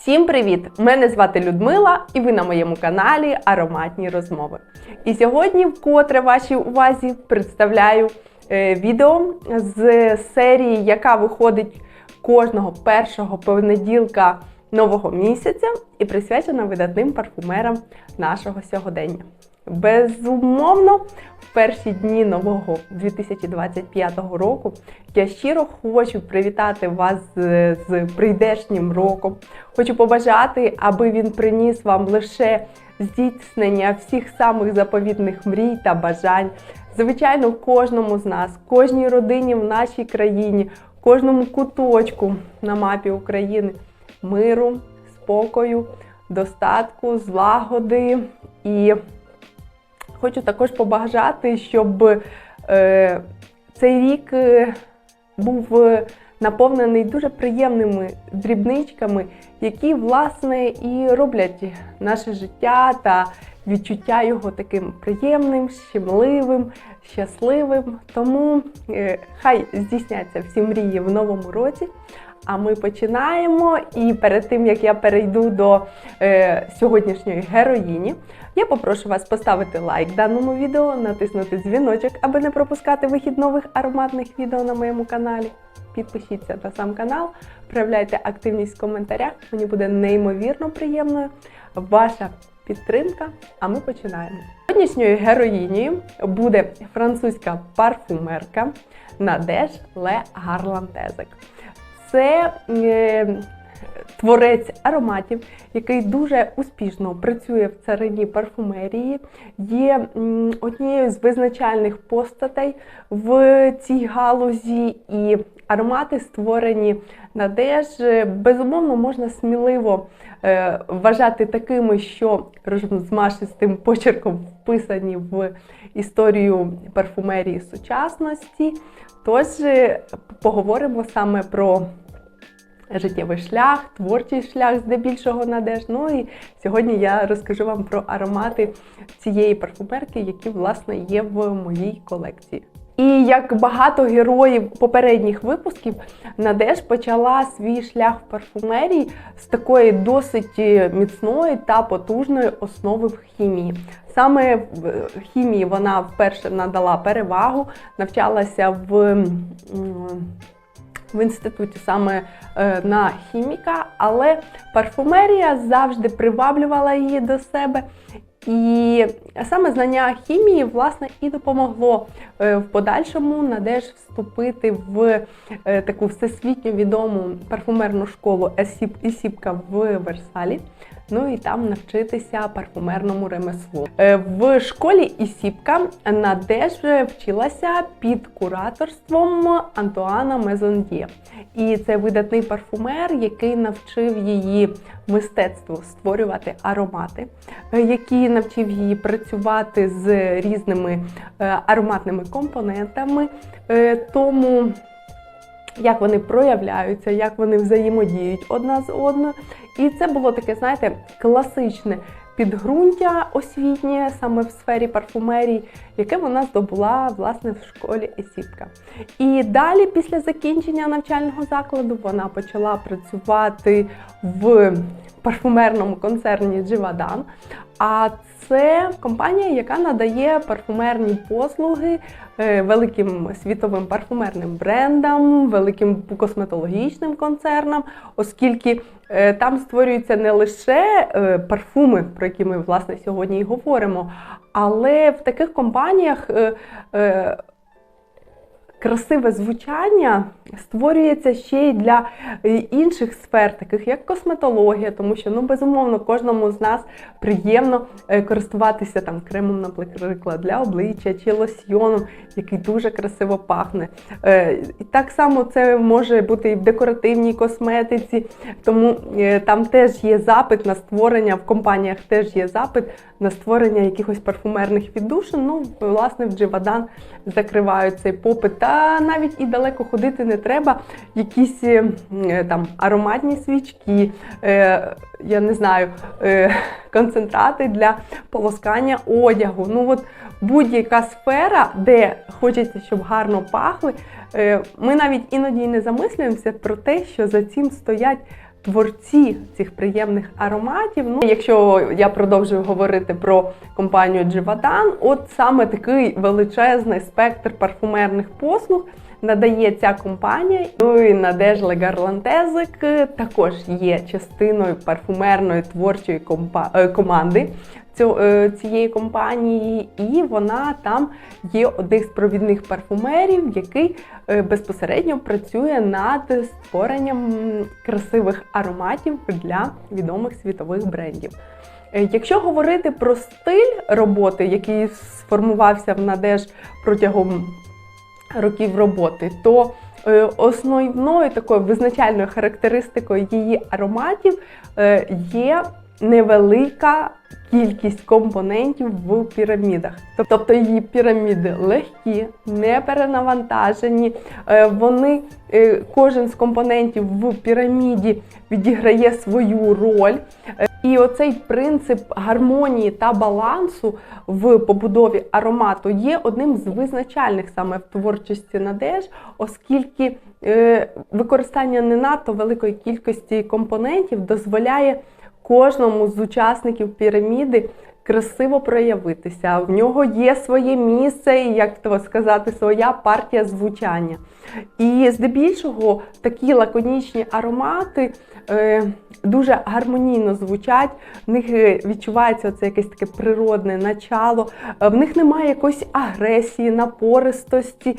Всім привіт! Мене звати Людмила, і ви на моєму каналі Ароматні розмови. І сьогодні, вкотре вашій увазі, представляю е, відео з серії, яка виходить кожного першого понеділка нового місяця і присвячена видатним парфумерам нашого сьогодення. Безумовно, в перші дні нового 2025 року я щиро хочу привітати вас з, з прийдешнім роком. Хочу побажати, аби він приніс вам лише здійснення всіх самих заповітних мрій та бажань. Звичайно, кожному з нас, кожній родині в нашій країні, кожному куточку на мапі України миру, спокою, достатку, злагоди і Хочу також побажати, щоб е, цей рік е, був е, наповнений дуже приємними дрібничками, які, власне, і роблять наше життя та відчуття його таким приємним, щемливим, щасливим. Тому е, хай здійсняться всі мрії в новому році. А ми починаємо. І перед тим як я перейду до е, сьогоднішньої героїні, я попрошу вас поставити лайк даному відео, натиснути дзвіночок, аби не пропускати вихід нових ароматних відео на моєму каналі. Підпишіться на сам канал, проявляйте активність в коментарях. Мені буде неймовірно приємною ваша підтримка. А ми починаємо. Сьогоднішньою героїнею буде французька парфумерка Надеж Ле Гарлантезек. Це е, творець ароматів, який дуже успішно працює в царині парфумерії, є однією з визначальних постатей в цій галузі, і аромати створені на Деж, безумовно, можна сміливо е, вважати такими, що розмашистим почерком вписані в історію парфумерії сучасності. Тож е, поговоримо саме про життєвий шлях, творчий шлях здебільшого надеж. Ну і сьогодні я розкажу вам про аромати цієї парфумерки, які, власне, є в моїй колекції. І як багато героїв попередніх випусків, Надеж почала свій шлях в парфумерії з такої досить міцної та потужної основи в хімії. Саме в хімії вона вперше надала перевагу, навчалася в в інституті саме е, на хіміка, але парфумерія завжди приваблювала її до себе. І саме знання хімії, власне, і допомогло е, в подальшому Надеж вступити в е, таку всесвітньо відому парфумерну школу Есіпка в Версалі. Ну і там навчитися парфумерному ремеслу. Е, в школі Ісіпка Надеж вчилася під кураторством Антуана Мезондє. І це видатний парфумер, який навчив її мистецтву створювати аромати, який навчив її працювати з різними е, ароматними компонентами. Е, тому як вони проявляються, як вони взаємодіють одна з одною. І це було таке, знаєте, класичне підґрунтя освітнє саме в сфері парфумерії, яке вона здобула власне в школі Есіпка. І далі, після закінчення навчального закладу, вона почала працювати в парфумерному концерні Дживадан. А це компанія, яка надає парфумерні послуги е, великим світовим парфумерним брендам, великим косметологічним концернам, оскільки е, там створюються не лише е, парфуми, про які ми власне сьогодні і говоримо, але в таких компаніях красиве звучання створюється ще й для е, інших сфер, таких як косметологія, тому що ну безумовно кожному з нас приємно е, користуватися там кремом, наприклад, для обличчя чи лосьйоном, який дуже красиво пахне. Е, і так само це може бути і в декоративній косметиці, тому там теж є запит на створення, в компаніях теж є запит на створення якихось парфумерних віддушин. Ну, власне, в Дживадан закривають цей попит. Та навіть і далеко ходити не треба. Якісь е, там ароматні свічки, е, я не знаю, е, концентрати для полоскання одягу. Ну от Будь-яка сфера, де хочеться, щоб гарно пахли. Ми навіть іноді не замислюємося про те, що за цим стоять творці цих приємних ароматів. Ну, якщо я продовжую говорити про компанію Дживадан, от саме такий величезний спектр парфумерних послуг. Надає ця компанія, ну і Надежда Гарлантезик також є частиною парфумерної творчої компа- е, команди е, цієї компанії, і вона там є одним з провідних парфумерів, який е, безпосередньо працює над створенням красивих ароматів для відомих світових брендів. Е, Якщо говорити про стиль роботи, який сформувався в Надеж протягом років роботи, то е, основною такою визначальною характеристикою її ароматів е, є невелика кількість компонентів в пірамідах. Тобто її піраміди легкі, не перенавантажені. е, Вони е, кожен з компонентів в піраміді відіграє свою роль. Е, І оцей принцип гармонії та балансу в побудові аромату є одним з визначальних саме в творчості Надеж, оскільки використання не надто великої кількості компонентів дозволяє кожному з учасників піраміди красиво проявитися. В нього є своє місце, і як то сказати, своя партія звучання. І здебільшого такі лаконічні аромати е, дуже гармонійно звучать, в них е, відчувається це якесь таке природне начало, е, в них немає якоїсь агресії, напористості.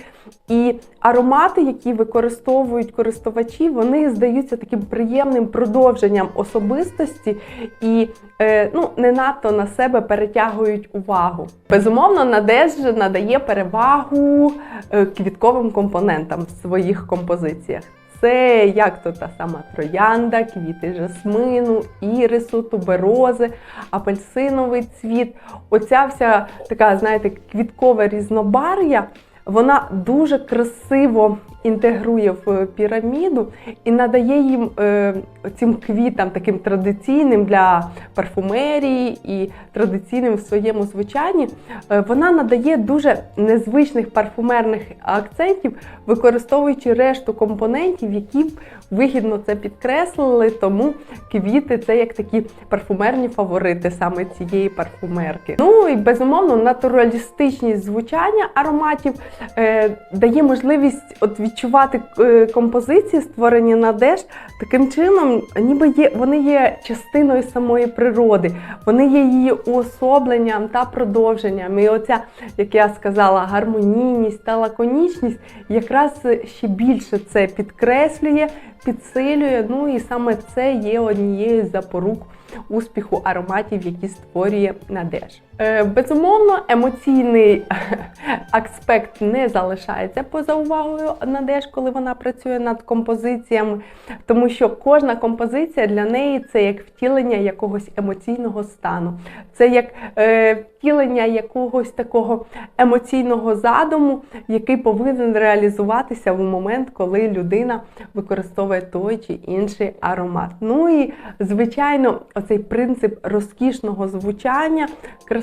І аромати, які використовують користувачі, вони здаються таким приємним продовженням особистості і е, ну, не надто на себе перетягують увагу. Безумовно, Надежда надає перевагу е, квітковим компонентам в своїх композиціях. Це як то та сама троянда, квіти жасмину, ірису, туберози, апельсиновий цвіт. Оця вся така, знаєте, квіткове різнобар'я, вона дуже красиво інтегрує в піраміду і надає їм е, цим квітам таким традиційним для парфумерії і традиційним в своєму звучанні. е, вона надає дуже незвичних парфумерних акцентів, використовуючи решту компонентів, які вигідно це підкреслили. Тому квіти це як такі парфумерні фаворити саме цієї парфумерки. Ну і безумовно, натуралістичність звучання ароматів е, дає можливість от відчувати е, композиції, створені на деш, таким чином, ніби є вони є частиною самої природи, вони є її уособленням та продовженням. І оця, як я сказала, гармонійність та лаконічність якраз ще більше це підкреслює, підсилює. Ну і саме це є однією з запорук успіху ароматів, які створює Надеж. Е, Безумовно, емоційний аспект не залишається поза увагою Надеж, коли вона працює над композиціями, тому що кожна композиція для неї це як втілення якогось емоційного стану, це як е, втілення якогось такого емоційного задуму, який повинен реалізуватися в момент, коли людина використовує той чи інший аромат. Ну і звичайно, оцей принцип розкішного звучання,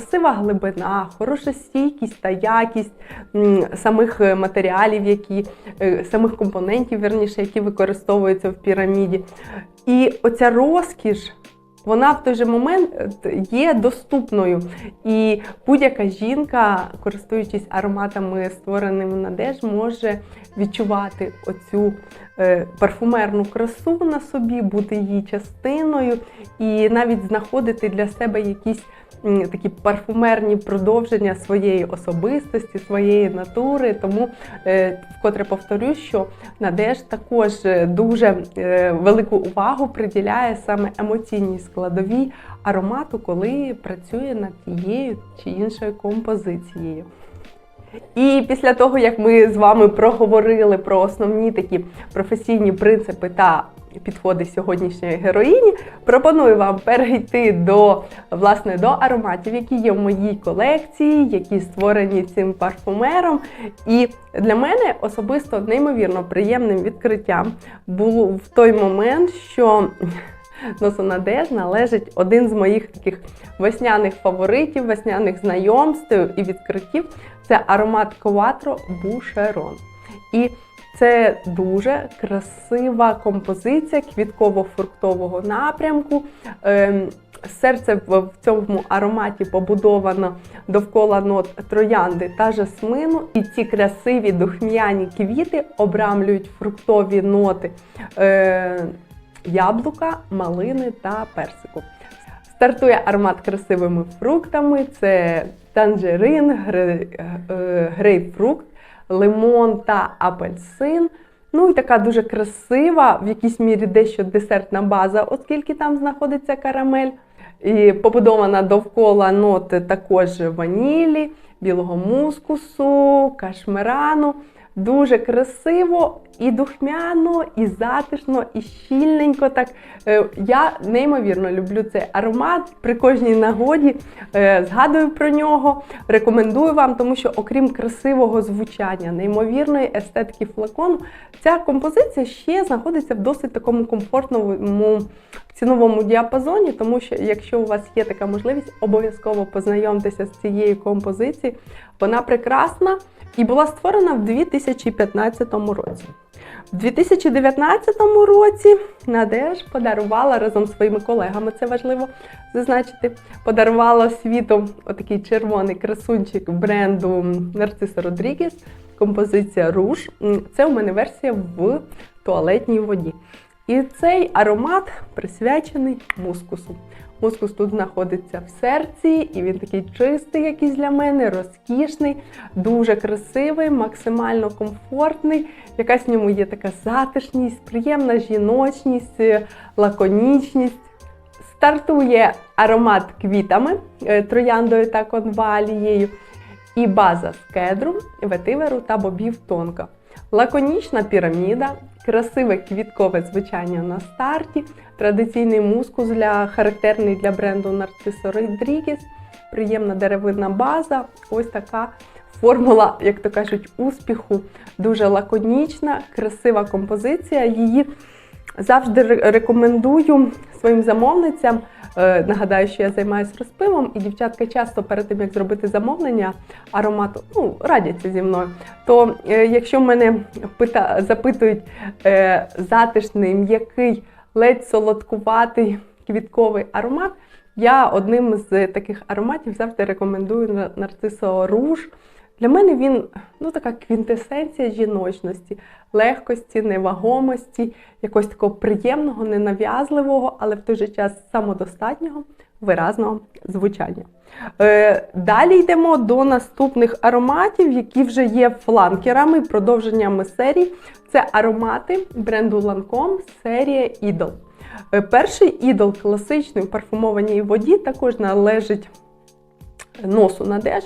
красива глибина, хороша стійкість та якість самих е, матеріалів, які е, самих компонентів, верніше, які використовуються в піраміді. І оця розкіш. Вона в той же момент е, є доступною, і будь-яка жінка, користуючись ароматами, створеними на Деж, може відчувати оцю парфумерну красу на собі, бути її частиною, і навіть знаходити для себе якісь такі парфумерні продовження своєї особистості, своєї натури. Тому е, вкотре повторю, що Надеж також е, дуже е, велику увагу приділяє саме емоційній складовій аромату, коли працює над тією чи іншою композицією. І після того, як ми з вами проговорили про основні такі професійні принципи та підходи сьогоднішньої героїні, пропоную вам перейти до власне до ароматів, які є в моїй колекції, які створені цим парфумером. І для мене особисто неймовірно приємним відкриттям було в той момент, що Носонадеж належить один з моїх таких весняних фаворитів, весняних знайомств і відкриттів. Це аромат Quattro Boucheron. І Це дуже красива композиція квітково-фруктового напрямку. Ем, Серце в цьому ароматі побудовано довкола нот троянди та жасмину, і ці красиві духмяні квіти обрамлюють фруктові ноти е, яблука, малини та персику. Стартує аромат красивими фруктами: це танжерин, е, грейпфрукт, лимон та апельсин. Ну і така дуже красива, в якійсь мірі дещо десертна база, оскільки там знаходиться карамель. І побудована довкола ноти також ванілі, білого мускусу, кашмирану. Дуже красиво і духмяно, і затишно, і щільненько. Так Е, я неймовірно люблю цей аромат. При кожній нагоді е, згадую про нього. Рекомендую вам, тому що, окрім красивого звучання, неймовірної естетики флакону, ця композиція ще знаходиться в досить такому комфортному ціновому діапазоні, тому що якщо у вас є така можливість, обов'язково познайомтеся з цією композицією. Вона прекрасна і була створена в 2015 році. В 2019 році Надеж подарувала разом з своїми колегами, це важливо зазначити, подарувала світу отакий червоний красунчик бренду Narciso Rodriguez, композиція Руж. Це у мене версія в туалетній воді. І цей аромат присвячений мускусу. Мускус тут знаходиться в серці, і він такий чистий, якийсь для мене, розкішний, дуже красивий, максимально комфортний. Якась в ньому є така затишність, приємна жіночність, лаконічність. Стартує аромат квітами, е, трояндою та конвалією, і база з кедру, ветиверу та бобів тонка. Лаконічна піраміда, красиве квіткове звучання на старті, традиційний мускус для характерний для бренду Narciso Rodriguez, приємна деревинна база. Ось така формула, як то кажуть, успіху. Дуже лаконічна, красива композиція. Її завжди рекомендую своїм замовницям. Е, Нагадаю, що я займаюся розпивом, і дівчатка часто перед тим, як зробити замовлення аромату, ну, радяться зі мною. То е, якщо мене пита, запитують е, затишний, м'який, ледь солодкуватий квітковий аромат, я одним з таких ароматів завжди рекомендую на- нарцисо руж. Для мене він ну, така квінтесенція жіночності, легкості, невагомості, якогось такого приємного, ненав'язливого, але в той же час самодостатнього, виразного звучання. Е, далі йдемо до наступних ароматів, які вже є фланкерами, продовженнями серії. Це аромати бренду Lancome, серія Idol. Е, Перший ідол класичний в парфумованій воді також належить носу Надеж.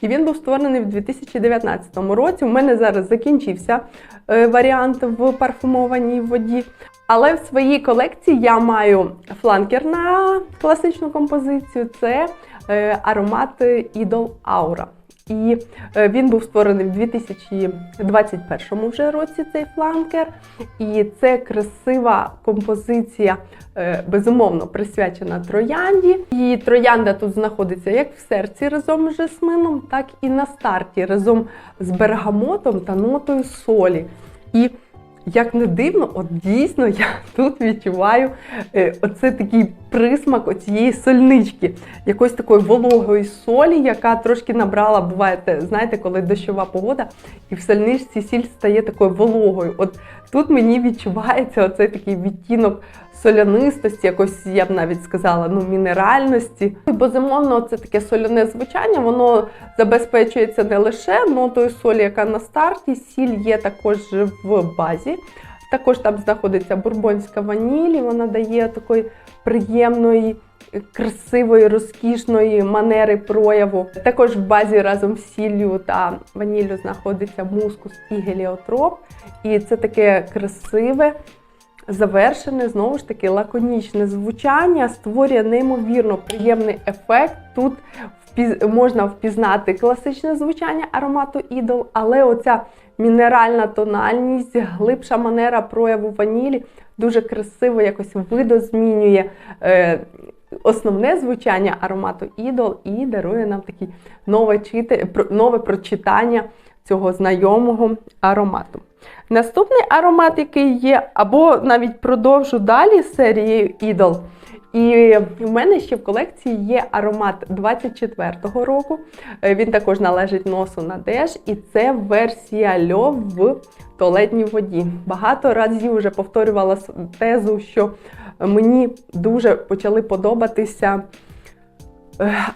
І він був створений в 2019 році. У мене зараз закінчився е, варіант в парфумованій воді. Але в своїй колекції я маю фланкер на класичну композицію. Це е, аромат Ідол Aura. І е, він був створений в 2021 вже році цей фланкер. І це красива композиція, е, безумовно, присвячена троянді. І троянда тут знаходиться як в серці разом з жасмином, так і на старті разом з бергамотом та нотою солі. І як не дивно, от дійсно я тут відчуваю е, оце такий присмак оцієї сольнички, якоїсь такої вологої солі, яка трошки набрала, буває, знаєте, коли дощова погода, і в сольничці сіль стає такою вологою. От тут мені відчувається оцей такий відтінок солянистості, якось я б навіть сказала, ну мінеральності. Безумовно, це таке соляне звучання, воно забезпечується не лише нотою солі, яка на старті, сіль є також в базі. Також там знаходиться бурбонська ваніль, і вона дає такої приємної, красивої, розкішної манери прояву. Також в базі разом з сіллю та ваніллю знаходиться мускус і геліотроп. І це таке красиве, завершене, знову ж таки, лаконічне звучання створює неймовірно приємний ефект. Тут можна впізнати класичне звучання аромату ідол, але оця мінеральна тональність, глибша манера прояву ванілі дуже красиво якось видозмінює е, основне звучання аромату ідол і дарує нам таке нове, нове прочитання цього знайомого аромату. Наступний аромат, який є, або навіть продовжу далі серією Idol. І в мене ще в колекції є аромат 24-го року. Е, Він також належить носу на Деш, і це версія льо в туалетній воді. Багато разів вже повторювала тезу, що мені дуже почали подобатися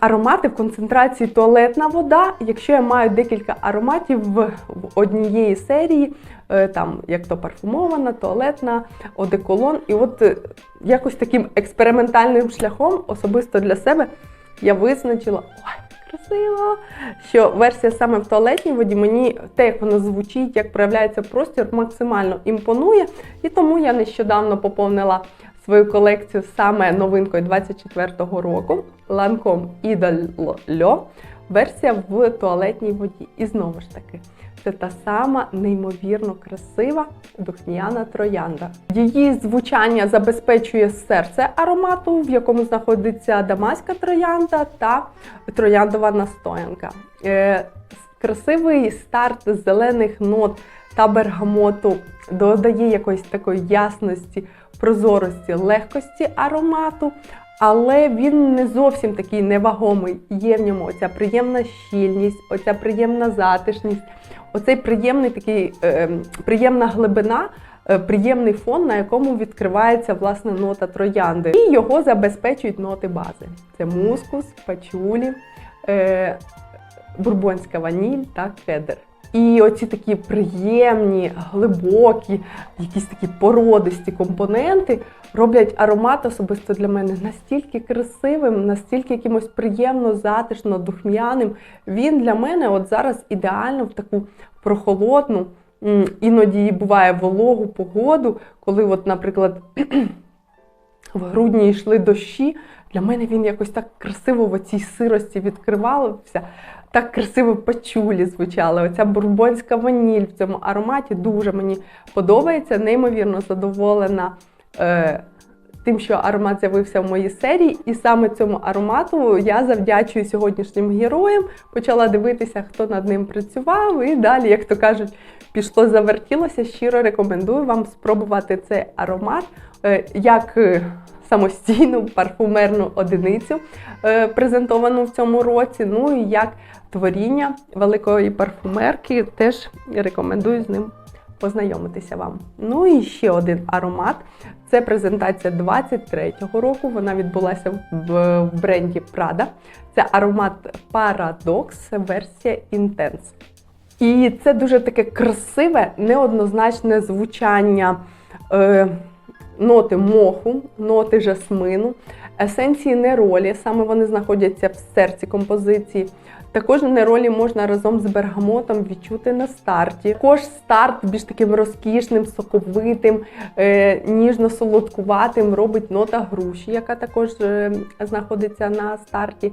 аромати в концентрації туалетна вода. Якщо я маю декілька ароматів в, однієї серії, е, там як то парфумована, туалетна, одеколон. І от е, якось таким експериментальним шляхом, особисто для себе, я визначила. Ой, Красиво, що версія саме в туалетній воді мені те, як воно звучить, як проявляється простір, максимально імпонує. І тому я нещодавно поповнила свою колекцію саме новинкою 24-го року Lancome Льо, версія в туалетній воді. І знову ж таки, це та сама неймовірно красива духмяна троянда. Її звучання забезпечує серце аромату, в якому знаходиться дамаська троянда та трояндова настоянка. Е, красивий старт зелених нот та бергамоту додає якоїсь такої ясності, прозорості, легкості аромату, але він не зовсім такий невагомий. Є в ньому оця приємна щільність, оця приємна затишність, оцей приємний такий е, приємна глибина. е, Приємний фон, на якому відкривається власне нота троянди, і його забезпечують ноти бази: це мускус, пачулі, е, бурбонська ваніль та кедр. І оці такі приємні, глибокі, якісь такі породисті компоненти роблять аромат особисто для мене настільки красивим, настільки якимось приємно, затишно, духмяним. Він для мене от зараз ідеально в таку прохолодну, іноді буває вологу погоду, коли, от, наприклад, в грудні йшли дощі. Для мене він якось так красиво в цій сирості відкривався, так красиво пачулі звучали. Оця бурбонська ваніль в цьому ароматі дуже мені подобається, неймовірно задоволена е, тим, що аромат з'явився в моїй серії. І саме цьому аромату я завдячую сьогоднішнім героям. Почала дивитися, хто над ним працював, і далі, як то кажуть, пішло, завертілося. Щиро рекомендую вам спробувати цей аромат е, як е, самостійну парфумерну одиницю, е, презентовану в цьому році. Ну і як творіння великої парфумерки, теж рекомендую з ним познайомитися вам. Ну і ще один аромат. Це презентація 23-го року. Вона відбулася в, бренді Prada. Це аромат Paradox, версія Intense. І це дуже таке красиве, неоднозначне звучання е, ноти моху, ноти жасмину, есенції неролі, саме вони знаходяться в серці композиції. Також неролі можна разом з бергамотом відчути на старті. Також старт більш таким розкішним, соковитим, е, ніжно-солодкуватим робить нота груші, яка також е, знаходиться на старті.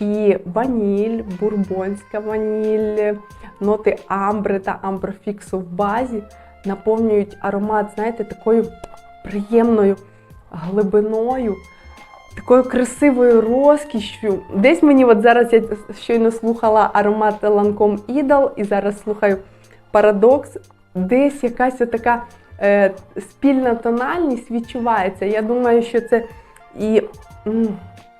І ваніль, бурбонська ваніль, ноти амбри та амброфіксу в базі наповнюють аромат, знаєте, такою приємною глибиною, такою красивою розкішшю. Десь мені от зараз я щойно слухала аромат Lancome Idol і зараз слухаю Парадокс. Десь якась така е, спільна тональність відчувається. Я думаю, що це і. м,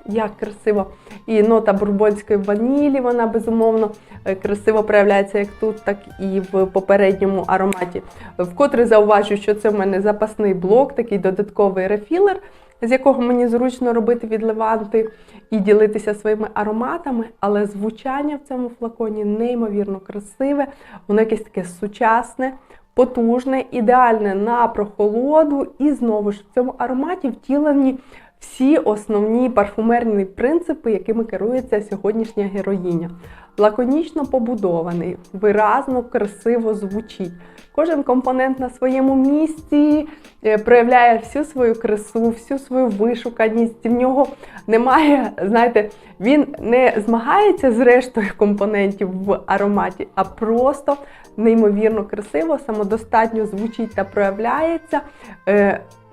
як красиво. І нота бурбонської ванілі, вона безумовно е, красиво проявляється як тут, так і в попередньому ароматі. Вкотре зауважу, що це в мене запасний блок, такий додатковий рефілер, з якого мені зручно робити відливанти і ділитися своїми ароматами, але звучання в цьому флаконі неймовірно красиве, воно якесь таке сучасне. Потужне, ідеальне на прохолоду, і знову ж в цьому ароматі втілені всі основні парфумерні принципи, якими керується сьогоднішня героїня. Лаконічно побудований, виразно, красиво звучить. Кожен компонент на своєму місці е, проявляє всю свою красу, всю свою вишуканість. В нього немає, знаєте, він не змагається з рештою компонентів в ароматі, а просто неймовірно красиво, самодостатньо звучить та проявляється.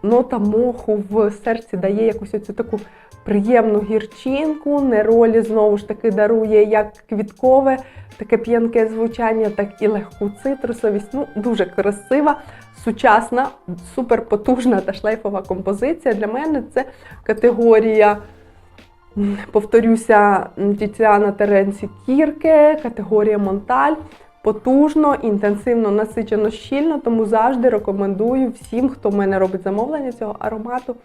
Нота моху в серці дає якусь оцю таку приємну гірчинку. Неролі знову ж таки дарує як квіткове, таке п'янке звучання, так і легку цитрусовість. Ну, дуже красива, сучасна, суперпотужна та шлейфова композиція. Для мене це категорія. Повторюся, Тіціана Теренці Кірке, категорія Монталь. Потужно, інтенсивно, насичено, щільно, тому завжди рекомендую всім, хто в мене робить замовлення цього аромату,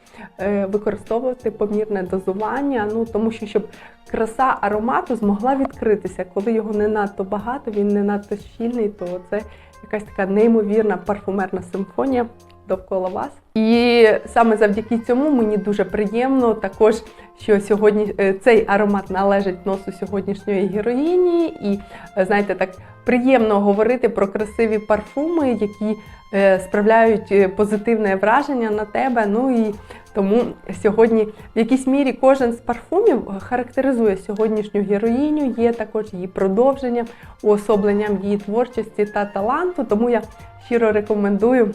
е, використовувати помірне дозування. Ну тому що щоб краса аромату змогла відкритися, коли його не надто багато, він не надто щільний, то це якась така неймовірна парфумерна симфонія довкола вас. І саме завдяки цьому мені дуже приємно також, що сьогодні е, цей аромат належить носу сьогоднішньої героїні, і е, знаєте, так приємно говорити про красиві парфуми, які е, справляють е, позитивне враження на тебе. Ну і тому сьогодні в якійсь мірі кожен з парфумів характеризує сьогоднішню героїню, є також її продовженням, уособленням її творчості та таланту. Тому я щиро рекомендую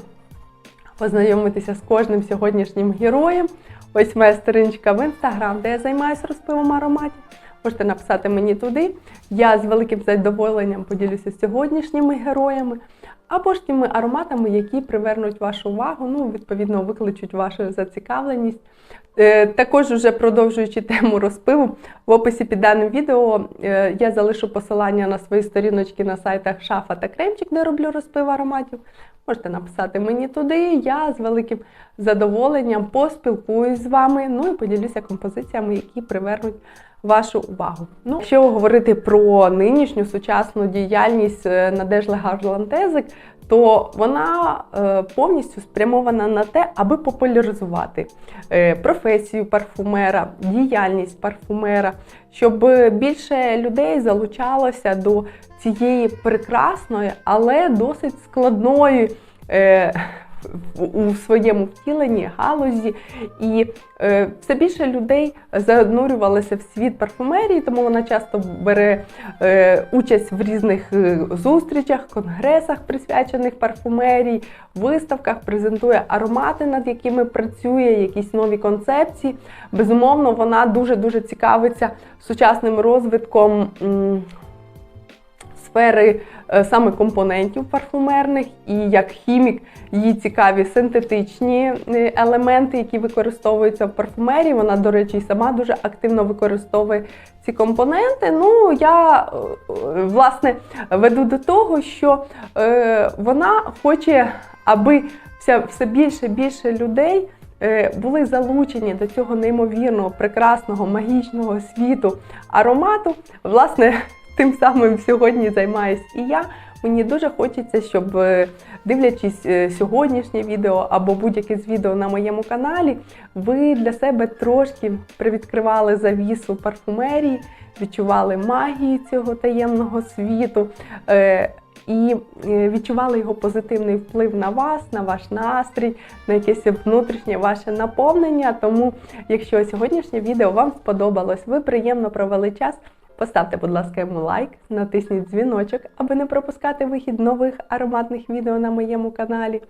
познайомитися з кожним сьогоднішнім героєм. Ось моя сторіночка в інстаграм, де я займаюся розпивом ароматів. Можете написати мені туди. Я з великим задоволенням поділюся сьогоднішніми героями, або ж тими ароматами, які привернуть вашу увагу, ну, відповідно, викличуть вашу зацікавленість. Е, Також, уже продовжуючи тему розпиву, в описі під даним відео е, я залишу посилання на свої сторіночки на сайтах Шафа та Кремчик, де роблю розпив ароматів. Можете написати мені туди. Я з великим задоволенням поспілкуюсь з вами, ну і поділюся композиціями, які привернуть вашу увагу. Ну, якщо говорити про нинішню сучасну діяльність е, Надежди Гарлантезик, то вона е, повністю спрямована на те, аби популяризувати е, професію парфумера, діяльність парфумера, щоб більше людей залучалося до цієї прекрасної, але досить складної. У своєму втіленні галузі, і е, все більше людей занурювалися в світ парфумерії, тому вона часто бере е, участь в різних е, зустрічах, конгресах, присвячених парфумерії, виставках, презентує аромати, над якими працює, якісь нові концепції. Безумовно, вона дуже дуже цікавиться сучасним розвитком. м, Сфери е, саме компонентів парфумерних, і як хімік їй цікаві синтетичні е, елементи, які використовуються в парфумерії. Вона, до речі, сама дуже активно використовує ці компоненти. Ну, я е, власне веду до того, що вона хоче, аби все більше і більше людей. Були залучені до цього неймовірного, прекрасного, магічного світу аромату. Власне, тим самим сьогодні займаюсь і я. Мені дуже хочеться, щоб е, дивлячись е, сьогоднішнє відео або будь-яке з відео на моєму каналі, ви для себе трошки привідкривали завісу парфумерії, відчували магію цього таємного світу. е, І відчували його позитивний вплив на вас, на ваш настрій, на якесь внутрішнє ваше наповнення. Тому, якщо сьогоднішнє відео вам сподобалось, ви приємно провели час. Поставте, будь ласка, йому лайк, натисніть дзвіночок, аби не пропускати вихід нових ароматних відео на моєму каналі.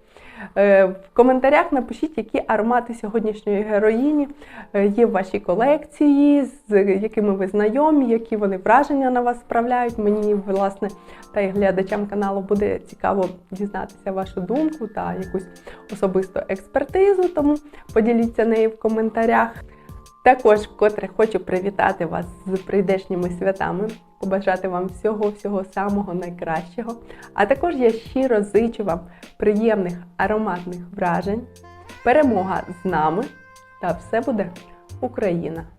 Е, В коментарях напишіть, які аромати сьогоднішньої героїні е, є в вашій колекції, з якими ви знайомі, які вони враження на вас справляють. Мені, власне, та й глядачам каналу буде цікаво дізнатися вашу думку та якусь особисту експертизу, тому поділіться нею в коментарях. Також вкотре хочу привітати вас з прийдешніми святами, побажати вам всього-всього самого найкращого. А також я щиро зичу вам приємних ароматних вражень, перемога з нами та все буде Україна!